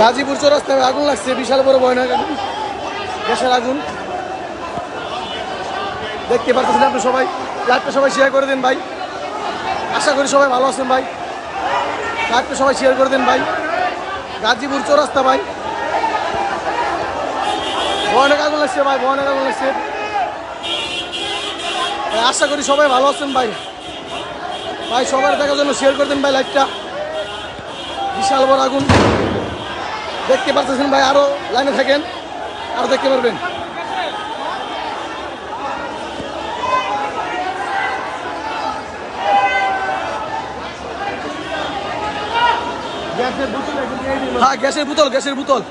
গাজীপুর চৌরাস্তায় আগুন লাগছে, বিশাল বড় ভয়ানক আগুন। গ্যাসের আগুন। দেখতে পাচ্ছেন আপনি সবাই? লাইভটা সবাই শেয়ার করে দেন ভাই। আশা করি সবাই ভালো আছেন ভাই। লাইভটা সবাই শেয়ার করে দেন ভাই। গাজীপুর চৌরাস্তা ভাই। ভয়ানক আগুন লাগছে ভাই, ভয়ানক আগুন লাগছে। আশা করি সবাই ভালো আছেন ভাই। ভাই, সবার দেখার জন্য শেয়ার করে দেন ভাই লাইভটা। বিশাল বড় আগুন। দেখতে পাচ্ছেন ভাই, আরও লাইনে থাকেন। আরও দেখতে পারবেন। হ্যাঁ গ্যাসের বোতল গ্যাসের বোতল।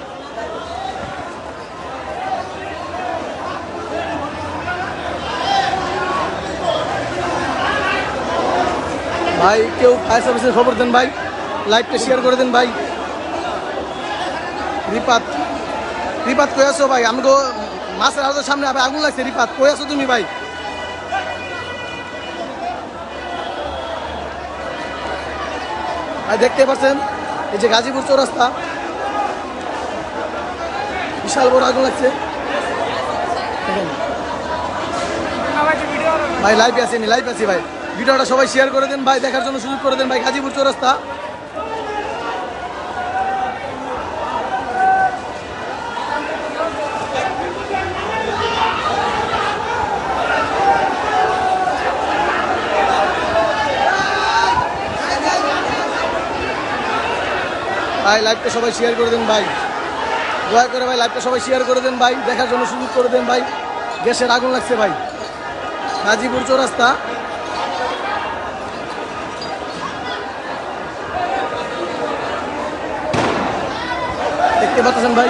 ভাই, কেউ ফায়ার সার্ভিসের খবর দেন ভাই? লাইভটা শেয়ার করে দেন ভাই। রিপাত রিপাত কই আছো ভাই? আমি তো মাছের হাউসের সামনে আবার আগুন লাগছে। রিপাত, কই আছো তুমি ভাই? ভাই দেখতে পাচ্ছেন এই যে গাজীপুর চৌরাস্তা। বিশাল বড় আগুন লাগছে। ভাই লাইভ আছে লাইভ আছি ভাই। ভিডিওটা সবাই শেয়ার করে দেন, ভাই, দেখার জন্য সুযোগ করে দেন, ভাই, গাজীপুর চৌরাস্তা। ভাই লাইভটা সবাই শেয়ার করে দেন ভাই। দয়া করে ভাই লাইভটা সবাই শেয়ার করে দেন ভাই, দেখার জন্য সুযোগ করে দেন ভাই। গ্যাসের আগুন লাগছে ভাই। গাজীপুর চৌরাস্তা। দেখতে পাচ্ছেন ভাই?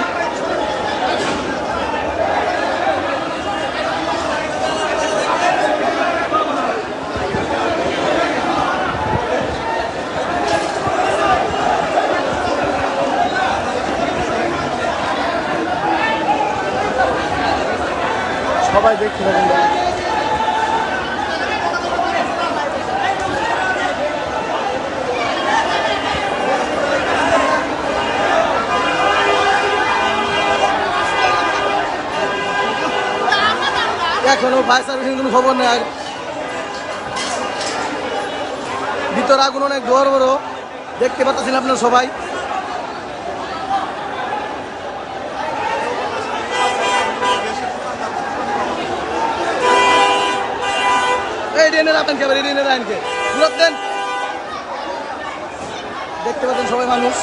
সবাই দেখতে থাকেন এখনও ফায়ার সার্ভিসের কোনো খবর নেই। আর ভিতর আগুন অনেক বড় বড়। দেখতে পাচ্ছেন আপনারা সবাই? ডেনের আপনার কে এই ডেনের আইনকে ফেরত দেন। দেখতে পাচ্ছেন সবাই মানুষ।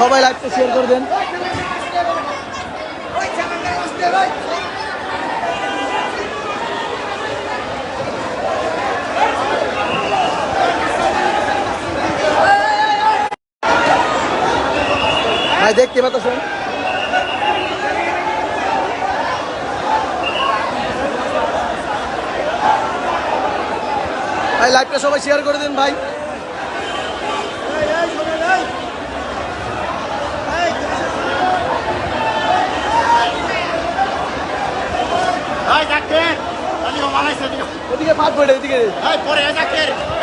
সবাই লাইভটা শেয়ার করে দেন। ভাই, দেখতে পাচ্ছেন? ভাই লাইভটা সবাই শেয়ার করে দিন ভাই। ওদিকে পড়ে এদিকে। পরে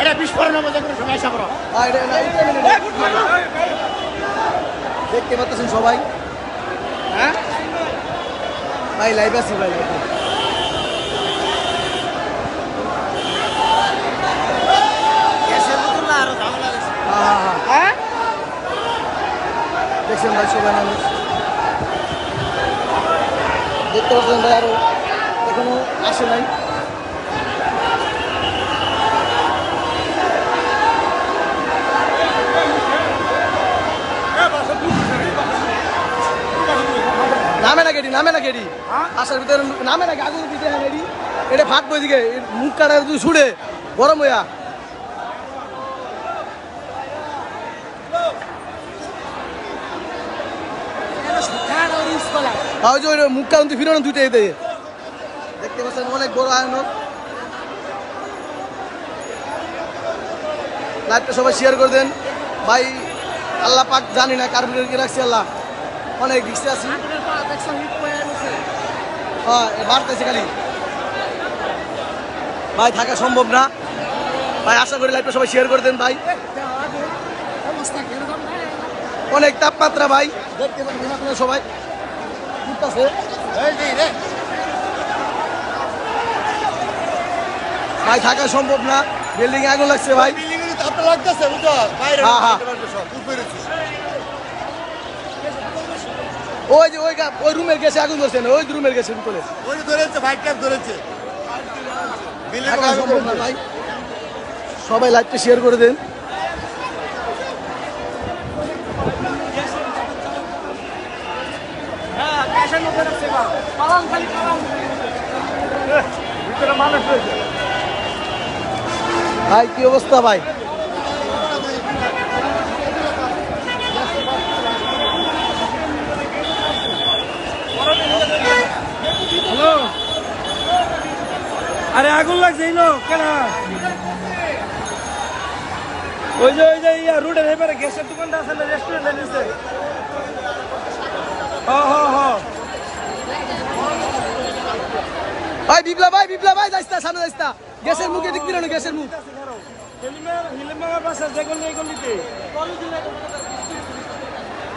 এটা বিস্ফোরণের মধ্যে কোনো সময় আসা এটা। দেখতে পাচ্ছেন সবাই। হ্যাঁ? ভাই লাইভ আছি ভাই গ্যাসের বোতল না আরও ঝামেলা বেশি হ্যাঁ? হ্যাঁ হ্যাঁ হ্যাঁ দেখছেন ভাই সবাই মানুষ দেখতে পাচ্ছেন ভাই আরও এখনও আসে নাই। নামে না গেডি নামে না গেডি। আসার ভিতরে নামে না আগুন দিতে হ্যাঁ গেডি। এটা ফাটবো এদিকে দিকে মুখ কাটা তুই ছুড়ে গরম হইয়া। আর ওই যে মুখটা কিন্তু ফিরানো দুইটা এতে দেখতে পাচ্ছেন অনেক বড় আয়নক লাইভটা সবাই শেয়ার করে দেন। ভাই, আল্লাহ পাক জানি না কার কি রাখছে আল্লাহ। অনেক রিক্সে আছি। হ্যাঁ বাড়তেছে খালি। ভাই, থাকা সম্ভব না। ভাই, আশা করি লাইভটা সবাই শেয়ার করে দেন, ভাই। অনেক তাপমাত্রা, ভাই। দেখতে পাচ্ছেন সবাই। ঘুরতাছে ভাই থাকা সম্ভব না। বিল্ডিং আগুন লাগছে ভাই। হ্যাঁ, হ্যাঁ। ওই যে ওই ওই রুমের গেছে আগুন ধরছে না ওই রুমের গেছে ভিতরে থাকা সম্ভব না ভাই। সবাই লাইভটা শেয়ার করে দেন। ভাই কি অবস্থা ভাই? হ্যালো? আরে আগুন লাগছে এই লোক কেন? ওই যে ওই যে ইয়া রোডের এবারে গ্যাসের দোকানটা আছে না রেস্টুরেন্টের নিচে? হ হ হ ভাই বিপ্লব ভাই বিপ্লব ভাই যাইস্তা সামনে যাইস্তা গ্যাসের মুখে দিক দিল গ্যাসের মুখ।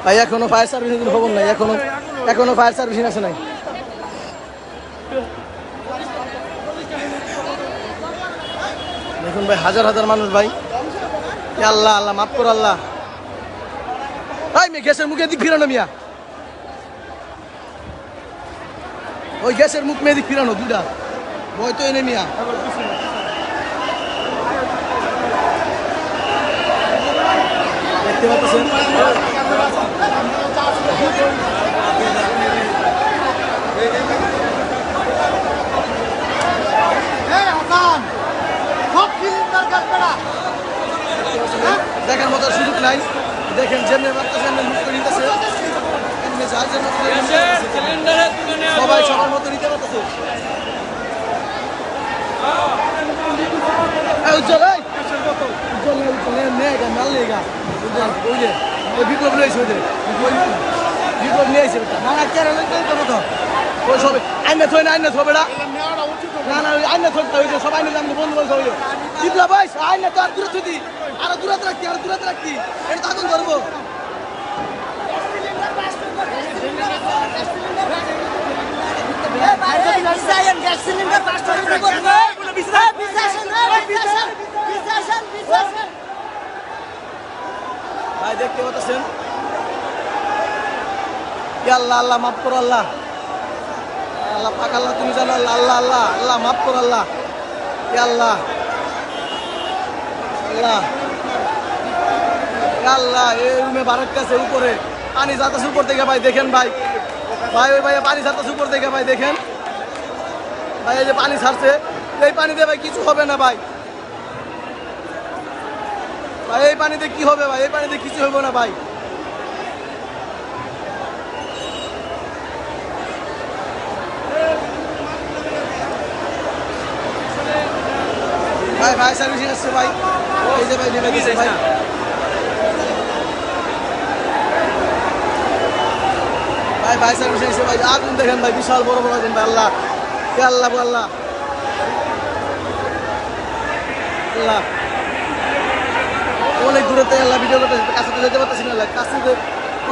ভাই, এখনও ফায়ার সার্ভিসের খবর নাই, এখনও এখনও ফায়ার সার্ভিসিং আছে নাই। দেখুন ভাই, হাজার হাজার মানুষ ভাই। আল্লাহ আল্লাহ, মাফ কর আল্লাহ। ভাই, মেয়ে, গ্যাসের মুখে দিক ফিরানো মিয়া। ওই গ্যাসের মুখ মেয়ে দিক ফিরানো দুটা ভয় তো এনে মিয়া। দেখার মতো সুযোগ নাই। দেখেন, যেমনি মুখ করে নিতেছে। এমনি যার করে নিতেছে। সবাই সবার মতো নিতে পারতেছে উজ্জ্বল উজ্জ্বল উজ্জ্বল নে, নে গা, মাল নে গা। উজ্জ্বল, ওই যে, ওই বিপ্লব আইছে ওই যে, বিপ্লব নিয়ে ওটা। না, না, কেন মতো? ওই সবে, আইনে থই না, আইনে থবে না। না, আইনে থই না, ওই যে, সব বন্ধু বান্ধব সবাই। বিপ্লব ভাই, আইনে তো আর দূরে রাখতি, আরও দূরে রাখতি। এটা তো আগুন ধরবো। ভাই, দেখতে পাচ্ছেন? আল্লাহ আল্লাহ মাফ করো আল্লাহ। আল্লাহ পাক আল্লাহ, তুমি জানো আল্লাহ আল্লাহ আল্লাহ আল্লাহ মাফ করো আল্লাহ। আল্লাহ। আল্লাহ। আল্লাহ, এই রুমে বারোর কাছে উপরে। পানি যাতাছে উপর থেকে ভাই, দেখেন ভাই। ভাই, ওই ভাই পানি যাতাছে উপর থেকে ভাই, দেখেন। ভাই, এই যে পানি ছাড়ছে। এই পানিতে ভাই কিছু হবে না ভাই। ভাই, এই পানিতে কি হবে ভাই? এই পানিতে কিছু হবে না ভাই। ভাই ভাই সার্ভিসিং আসছে ভাই। এই যে ভাই নেমে গেছে ভাই। ভাই ভাই সার্ভিসিং আসছে ভাই, আগুন দেখেন ভাই, বিশাল বড় বড় আগুন, ভাই, আল্লাহ। আল্লাহ আল্লাহ। আল্লাহ। অনেক দূরে থেকে আল্লাহ ভিডিও করতেছে, কাছে যেতে পারতেছি না কাছে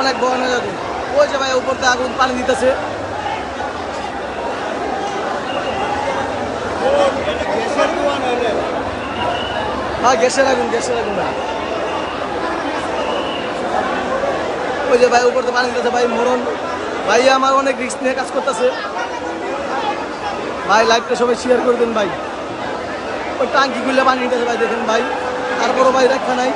অনেক বড় হয়ে যাবে ওই যে ভাই, উপর আগুন পানি দিতেছে। হ্যাঁ গ্যাসের আগুন গ্যাসের আগুন, ভাই। ওই যে ভাই, উপর দিয়ে পানি দিতেছে, ভাই, মরণ। ভাই, আমার অনেক রিস্ক নিয়ে কাজ করতেছে। ভাই লাইভটা সবাই শেয়ার করে দেন ভাই। ওই টাঙ্কি গুলো পানি নিতেছে ভাই, দেখেন ভাই। তারপরও ভাই রাখা নাই।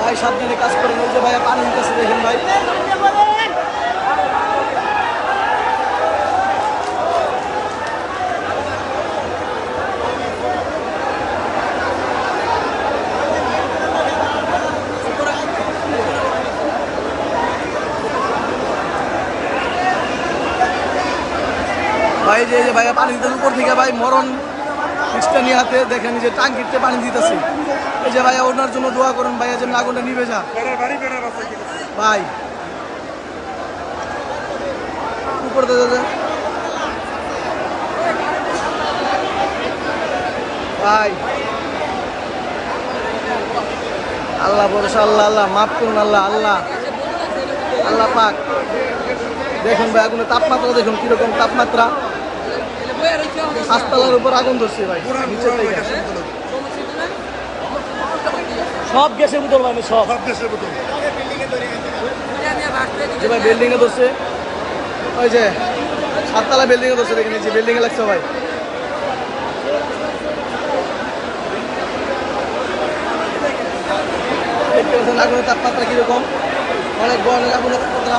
ভাই, সাবধানে কাজ করেন। ওই যে ভাই, পানি নিতেছে দেখেন ভাই ভাই যে যে ভাই পানি দিতেছে, উপর থেকে ভাই মরণ রিক্সটা নিয়ে হাতে দেখেন যে টাঙ্কিতে পানি দিতেছে। এই যে ভাইয়া ওনার জন্য দোয়া করুন, ভাইয়া যেন আগুনটা নিভে যা ভাই। উপর দাদা ভাই। আল্লাহ ভরসা, আল্লাহ আল্লাহ, মাফ করুন, আল্লাহ আল্লাহ। আল্লাহ পাক। দেখুন ভাই, আগুনের তাপমাত্রা দেখুন, কীরকম তাপমাত্রা। হাসপাতালের উপর আগুন ধরছে ভাই সব গ্যাসের বোতল ভাই সব। যে ভাই বিল্ডিং এ ধরছে। ওই যে সাততলা বিল্ডিং এ ধরছে দেখে বিল্ডিং এ লাগছে ভাই দেখতে পাচ্ছেন আগুনের তাপমাত্রা কীরকম? অনেক বড় আগুনের তাপমাত্রা।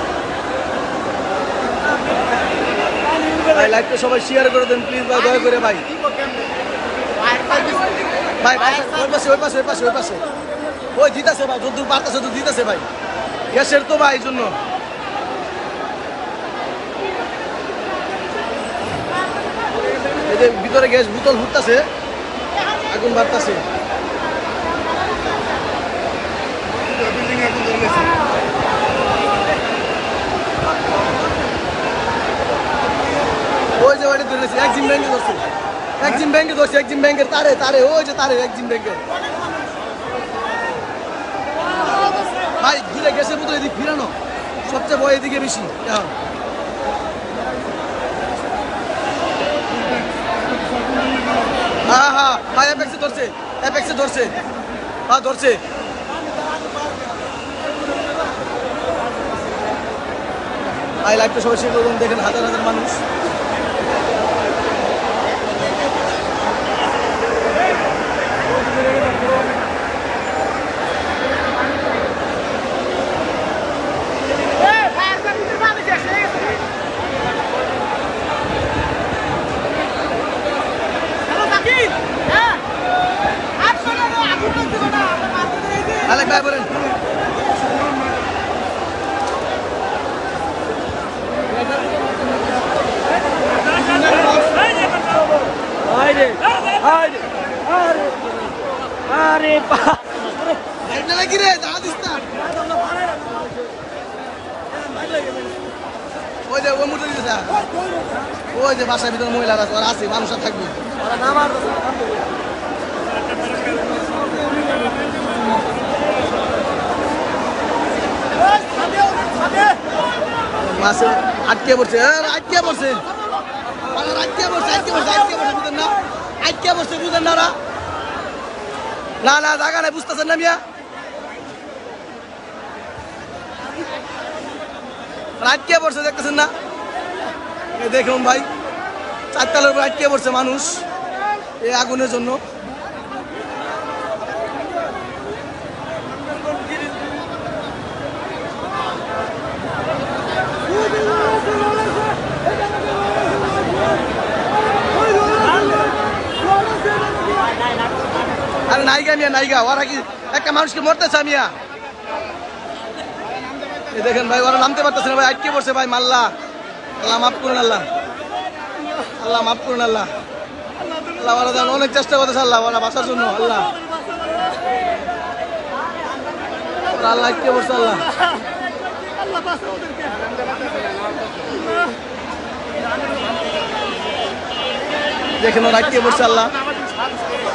ভাই লাইভটা সবাই শেয়ার করে দেন প্লিজ ভাই, দয়া করে ভাই। ভাই ওই পাশে ওই পাশে ওই পাশে ওই পাশে। ওই দিতেছে ভাই যদ্দূর পারতেছে তো দিতেছে ভাই। গ্যাসের তো ভাই জন্য। ভিতরে গ্যাস বোতল ফুটতেছে আগুন বাড়তেছে ওই যে ওইটা ধরেছে। ব্যাংকে ব্যাংকে ব্যাংকের তারে তারে, ওই যে তারে ব্যাংকের ভাই গ্যাসের বোতল, এদিকে ফিরানো। সবচেয়ে এদিকে বেশি হ্যাঁ হ্যাঁ ধরছে ধরছে। হ্যাঁ ধরছে। করুন দেখেন হাজার হাজার মানুষ। আলেক ভাই ওই যে ওই মুঠে দিতেছে ওই যে বাসার ভিতরে আছে ওরা আছে মানুষ থাকবে মাসে আটকে পড়ছে। আটকে পড়ছে। আটকে পড়ছে আটকে পড়ছে আটকে পড়ছে না। পড়ছে না? না না নাই, বুঝতেছেন না আটকে পড়ছে, দেখতেছেন না? দেখুন ভাই, চারতলার উপর আটকে পড়ছে মানুষ। এই আগুনের জন্য। আরে নাইগা মিয়া নাইগা ওরা কি একটা মানুষকে মরতেছে মিয়া? দেখেন ভাই, ওরা নামতে পারতেছে না ভাই, আটকে পড়ছে ভাই, মাল্লা। আল্লাহ মাফ করুন আল্লাহ। আল্লাহ মাফ করুন আল্লাহ। আল্লাহ ওরা অনেক চেষ্টা করতেছে আল্লাহ, ওরা বাঁচার জন্য, আল্লাহ। আল্লাহ আটকে পড়ছে আল্লাহ। দেখেন ওরা আটকে পড়ছে আল্লাহ।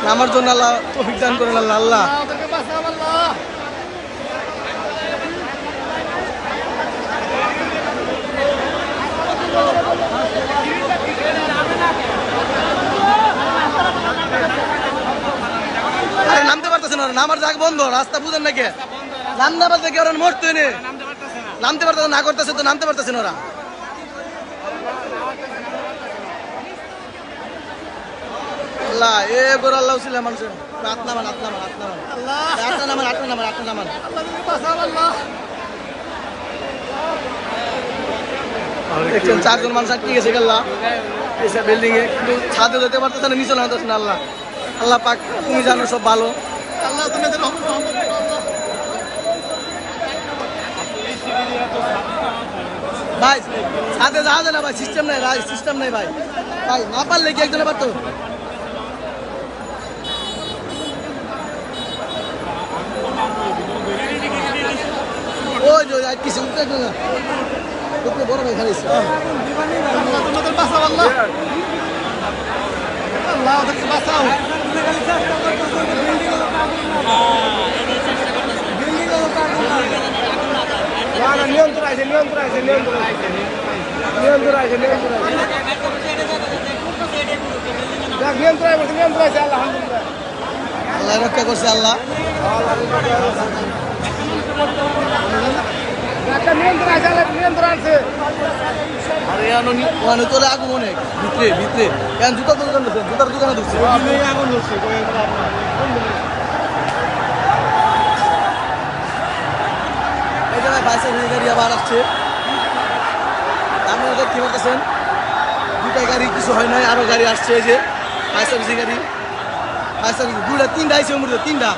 নামার জন্য আল্লাহ তৌফিক দান করেন আল্লাহ আল্লাহ। আরে নামতে পারতেছে না, নামার জায়গা বন্ধ, রাস্তা বুঝেন নাকি? নামতে পারতে কি ওরা মরতে নামতে পারতেছে না। করতেছে তো নামতে পারতেছে ওরা। আল্লাহ এ গোর আল্লাহ ছিল মানুষের হাত নামান হাত নামান হাত নামান। হাত নামান হাত নামান হাত নামান। দেখছেন চারজন মানুষ আটকে গেছে বিল্ডিং এ কিন্তু ছাদে যেতে পারতেছে না নিচে নামতেছে না আল্লাহ। আল্লাহ পাক তুমি জানো সব ভালো। আল্লাহ তুমি ভাই ছাদে যাওয়া যায় না ভাই সিস্টেম নাই ভাই সিস্টেম নাই ভাই। ভাই না পারলে কি একজনে পারতো কিছু উঠতে না উঠতে বড় ভাই খালি তোমাদের বাঁচাও আল্লাহ আল্লাহ ওদেরকে বাঁচাও নিয়ন্ত্রণ আছে নিয়ন্ত্রণ আছে নিয়ন্ত্রণ আছে নিয়ন্ত্রণ আছে নিয়ন্ত্রণ আছে নিয়ন্ত্রণ আছে নিয়ন্ত্রণ আছে আলহামদুলিল্লাহ আল্লাহ রক্ষা করছে আল্লাহ। আর ওখানে আগুন অনেক ভিতরে ভিতরে। এখন জুতার দোকান ঢুকছে জুতার দোকানে ঢুকছে। আগুন ধরছে এই জায়গায় বাইসের গাড়ি আবার আসছে। আপনারা দেখতে পাচ্ছেন দুটা গাড়ি কিছু হয় নাই আরও গাড়ি আসছে এই যে। ফায়ার সার্ভিসের গাড়ি। ফায়ার সার্ভিস দুটা তিনটা আইসে মধ্যে তিনটা।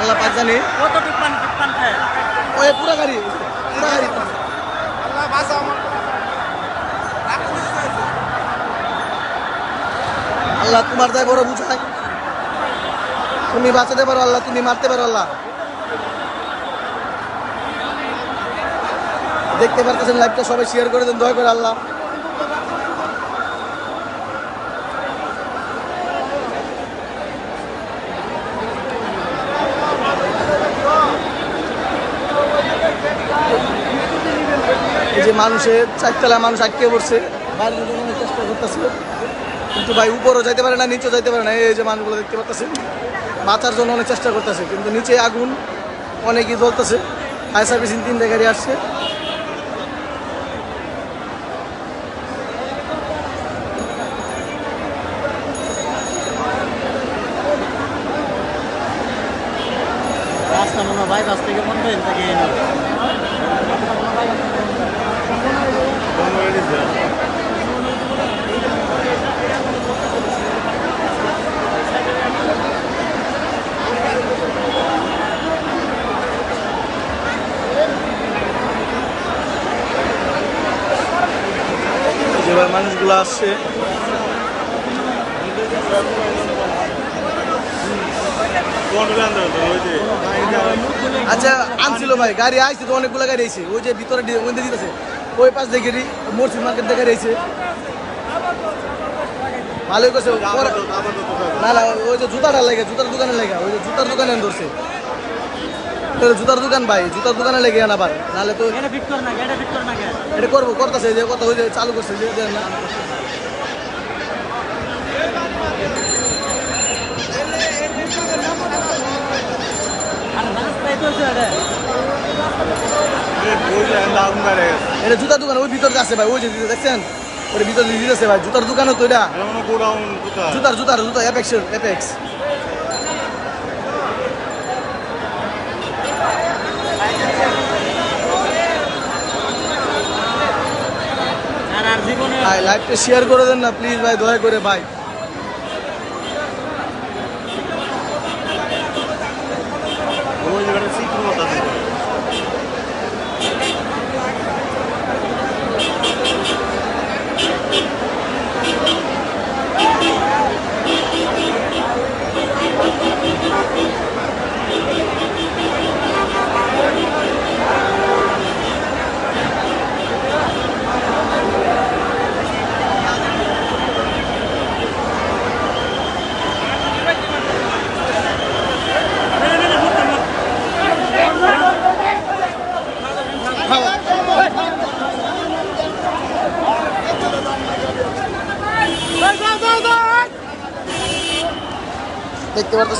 আল্লাহ পাক জানে। কত ওই পুরা গাড়ি পুরা গাড়ি আল্লাহ বাঁচাও আল্লাহ তোমার দায় বড় বুঝায়। তুমি বাঁচাতে পারো আল্লাহ তুমি মারতে পারো আল্লাহ। দেখতে পারতেছেন লাইভটা সবাই শেয়ার করে দেন দয়া করে আল্লাহ। মানুষের চারতলা মানুষ আটকে পড়ছে। ঢোকানোর চেষ্টা কিন্তু ভাই উপরও যাইতে পারে না, নিচেও যাইতে পারে না, এই যে মানুষগুলো দেখতে পাচ্ছেন বাঁচার জন্য অনেক চেষ্টা করতেছে, কিন্তু নিচে আগুন অনেকই জ্বলতেছে। ফায়ার সার্ভিসিং তিনটে গাড়ি আসছে রাস্তা মনে হয় বাইপাস থেকে বন্ধ হয়ে থাকে এই যে ভাই আসছে আচ্ছা আনছিল ভাই, গাড়ি আইছে তো অনেকগুলো গাড়ি আইছে। ওই যে ভিতরে দি- ওই দিকে দিতেছে। ওই পাশ দেখে মসজিদ মার্কেট দেখে রয়েছে ভালোই করছে। না না, ওই যে জুতাটা লেগে, জুতার দোকানে লেগে, ওই যে জুতার দোকানে ধরছে। তো জুতার দোকান ভাই জুতার দোকানে লেগে না আবার। নাহলে তো এটা ফিট কর না এটা ফিট কর না কে এটা করব করতেছে যে কথা ওই যে চালু করছে যে না। এটা। জুতার দোকান ওই ভিতরে আছে ভাই ওই যে দেখছেন? ওর ভিতরে দিতেছে ভাই জুতার দোকানও তো এটা। জুতার জুতার জুতা অ্যাপেক্স আর আর জীবনে ভাই লাইভটা শেয়ার করে দেন না প্লিজ ভাই দয়া করে ভাই দেখতে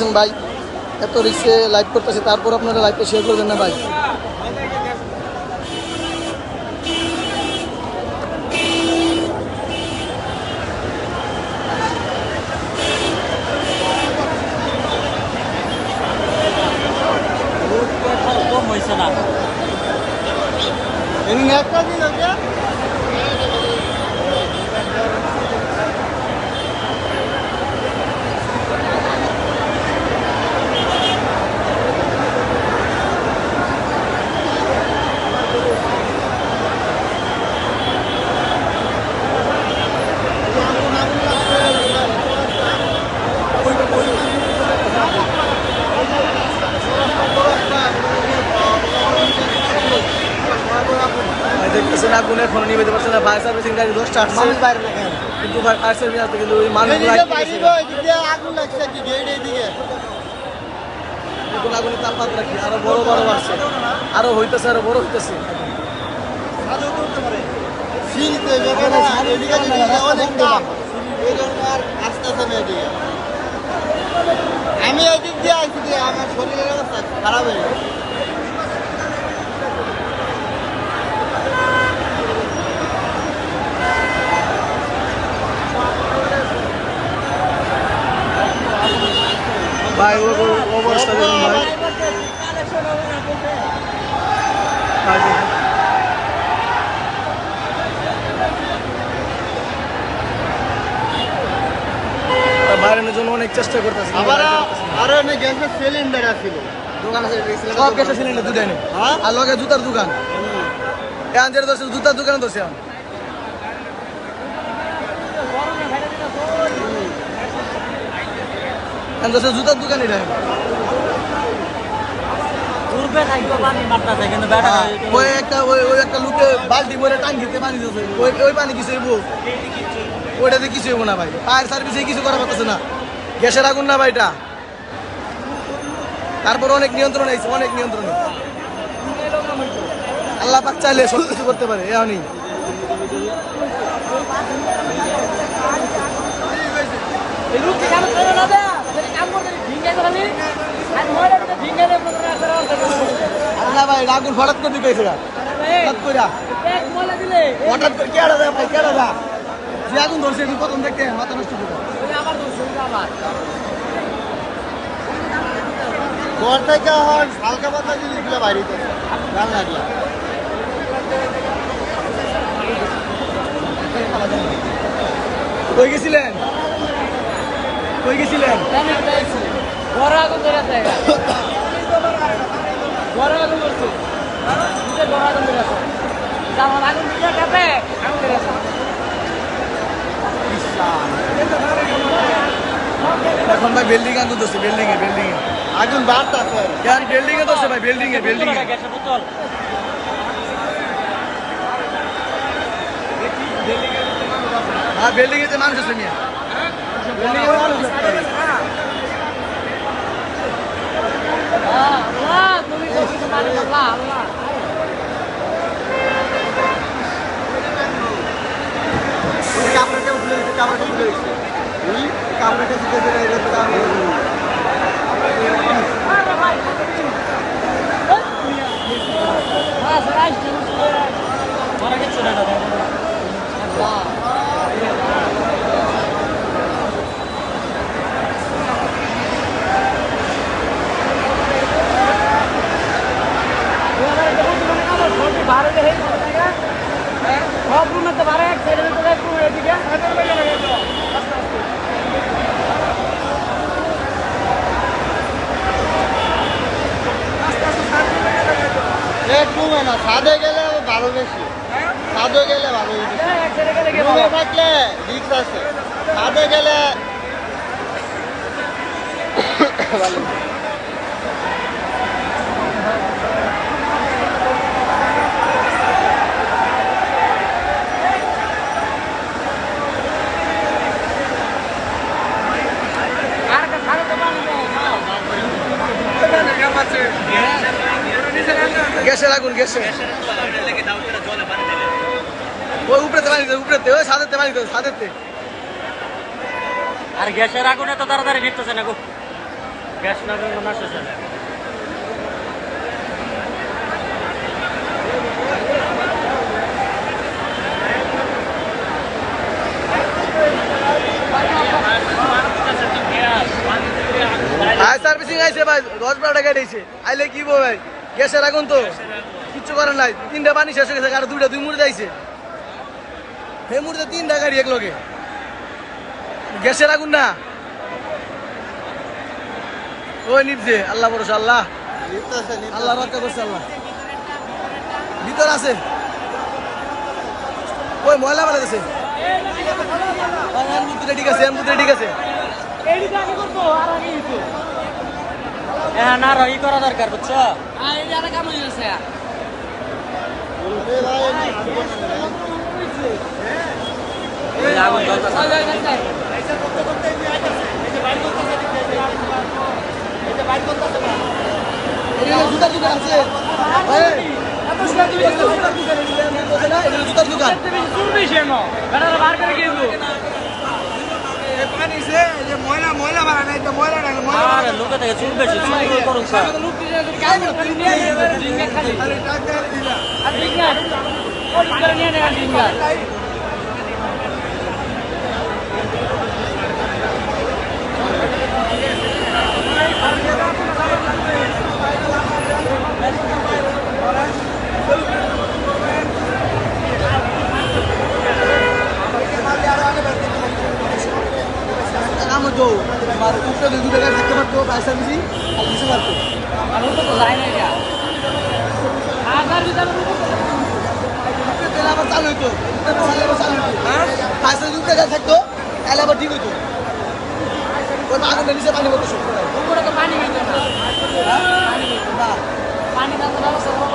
পারতেছেন ভাই? এত রিক্সে লাইভ করতেছে তারপর আপনারা লাইভটা শেয়ার করবেন না ভাই? একটা দিন ভাই দেখতেছেন আগুন এখন নিবেতে পারছে না ফায়ার সার্ভিসিং গাড়ি দশটা আসছে। কিন্তু ফায়ার সার্ভিস আসতে কিন্তু ওই মানুষগুলো আগুন লাগছে কি গেট এদিকে। আগুনের তাপমাত্রা কি? আরও বড় বড় বাড়ছে। আরও হইতেছে আরও বড় হইতেছে। সিঁড়িতে যাবে না, এদিকে যদি অনেক দাম। এই জন্য আর আসতেছে না এদিকে। আমি এদিক দিয়ে আসছি আমার শরীরের অবস্থা খারাপ হয়ে গেছে ভাই ও ও- ও অবস্থা দেখুন ভাই ভাই দেখুন। ওরা বাইরের জন্য অনেক চেষ্টা করতেছে। আবার আরও গ্যাসের সিলিন্ডার দোকান আছে সব গ্যাসের সিলিন্ডার দুটাই নেই হ্যাঁ? আর লগে জুতার দোকান। এখন যেটা ধরছে জুতার দোকানে ধরছে এখন। ধরছে জুতার দোকান এটা ওই একটা ওই ওই একটা লুকে বালতি ভরে পানি ওই ওই পানি কিছু কিছু। হইব না ভাই। ফায়ার সার্ভিসে কিছু করা পারতেছে না। গ্যাসের আগুন না ভাই এটা? তারপর অনেক নিয়ন্ত্রণ আইছে, অনেক নিয়ন্ত্রণ। আল্লাহ পাক চাইলে সব কিছু করতে পারে আগুন হঠাৎ করে দিকে হঠাৎ করে হঠাৎ করে কেডা দেয় ভাই, কেডা দা যে আগুন ধরছে প্রথম দেখতে, মাথা নষ্ট করে। ঘর থেকে হন হালকা পাতলা জিনিসগুলো বাইরে দিতেছে রান্না কই গেছিলেন? কই গেছিলেন? বড় আগুন ধরে আছে। বড় আগুন ধরছে। বড় আগুন ধরে আছে। যেমন আগুন ধরে কাপে আগুন ধরে আছে। এখন ভাই বিল্ডিং আগুন ধরছে বিল্ডিং এ বিল্ডিং এ আগুন বাড়তেছে কেন বিল্ডিং এ ধরছে ভাই বিল্ডিং এ বিল্ডিং এ গ্যাসের বোতল হ্যাঁ বিল্ডিং এ যে মানুষ আছে মিয়া বিল্ডিং এ মানুষ আছে আল্লাহ তুমি কত পানি আল্লাহ আল্লাহ কাপড়টা উঠলে দিচ্ছে কাপড়টা উঠলে দিচ্ছে কাপড়টা দিতে দিতে এটা তো কাপড় বাস রাইস বড় কিছু না দাদা আল্লাহ সব রুমে তো বারে এক সাইডে তো এক রুমে এদিকে এক রুমে না ছাদে গেলে ভালো বেশি। ছাদে গেলে ভালো রুমে থাকলে রিক্স আছে। ছাদে গেলে ভালো আর একটা ছাড়ো লাগুন গ্যাসের ওই উপরেতে পানি দেয় উপরেতে ওই সাদেতে পানি দেয় সাদেতে আর গ্যাসের আগুন এত তাড়াতাড়ি নিতেছে না গো। গ্যাস না আগুন নাশ ফায়ার সার্ভিসিং আইছে ভাই দশ বারো টাকা দিয়েছে আইলে কি বল ভাই? গ্যাসের আগুন তো? কিচ্ছু করার নাই। তিনটা পানি শেষ হয়ে গেছে আর দুইটা, দুই মুড়ে যাইছে হে মুড়ে তিনটা গাড়ি এক লগে। গ্যাসের আগুন না? ওই নিপছে আল্লাহ ভরসা, আল্লাহ। আল্লাহ রক্ষা করছে, আল্লাহ। ভিতর আছে। ওই ময়লা বেলা গেছে এমবুতে ঠিক আছে ঠিক আছে এইদিকে আগে করতো আর আগে হইতো হ্যাঁ না করা দরকার বুঝছ? জুতার দোকান আছে এত সময় তুমি এত সময় বলছে না, এটা জুতার দোকান চুরবি সে নো বেটারা বার করে গিয়েছো আরে লোকে থেকে চুল বেশি চুল করুন স্যার লোক দিয়ে কাম করে নিয়ে যাবে ডিঙ্গা খালি আর ডিঙ্গা ওই করে নিয়ে নেয় ডিঙ্গা কাম হতো আর উপরে দুই টাকা থাকতে পারতো পয়সা বেশি আর কিছু পারতো আর তো যায় না এটা হাজার ভিতরে তেল আবার চালু হইতো চালু আবার হইতো পয়সা দুই টাকা থাকতো তাহলে আবার ঠিক হইতো ওই আগুনটা নিচে পানি করতো সব পানি গেছে না পানি না ব্যবস্থা করব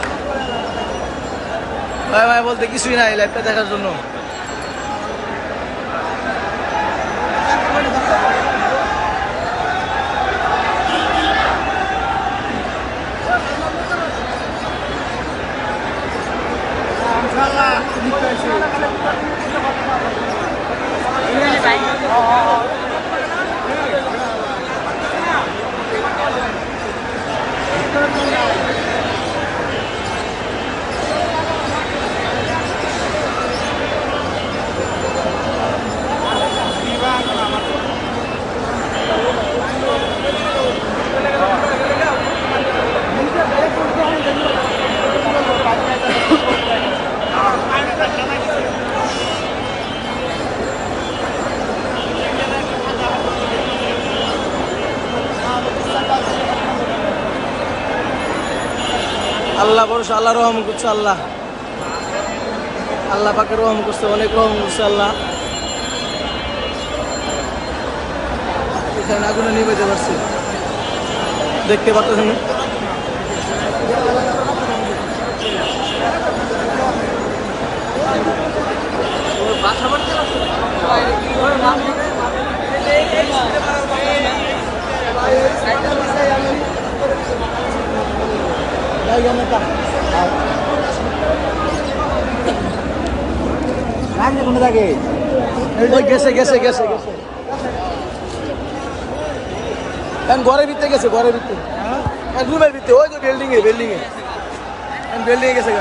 ভাই ভাই বলতে কিছুই নাই লাইভটা দেখার জন্য। আল্লাহ ভরসা আল্লাহ রহম করছে আল্লাহ আল্লাহ পাকে রহম করছে অনেক রহম করছে আল্লাহ এখানে আগুনে নিবেতে পারছি দেখতে পাচ্ছেন ওই গেছে গেছে গেছে। গেছে এখন ঘরের ভিতরে গেছে ঘরের ভিতরে। রুমের ভিতরে ওই তো বিল্ডিং এ বিল্ডিং এ। বিল্ডিং এ গেছে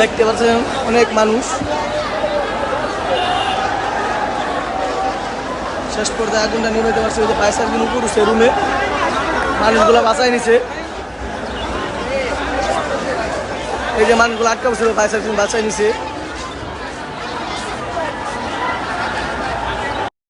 দেখতে পাচ্ছেন অনেক মানুষ। শেষ পর্যায়ে আগুনটা নিভাইতে পারছে, ওই যে ফায়ার সার্ভিস উপর সে রুমে মানুষগুলো বাঁচাই নিছে। এই যে মানুষগুলো আটকা বছর ফায়ার সার্ভিস বাঁচাই নিছে।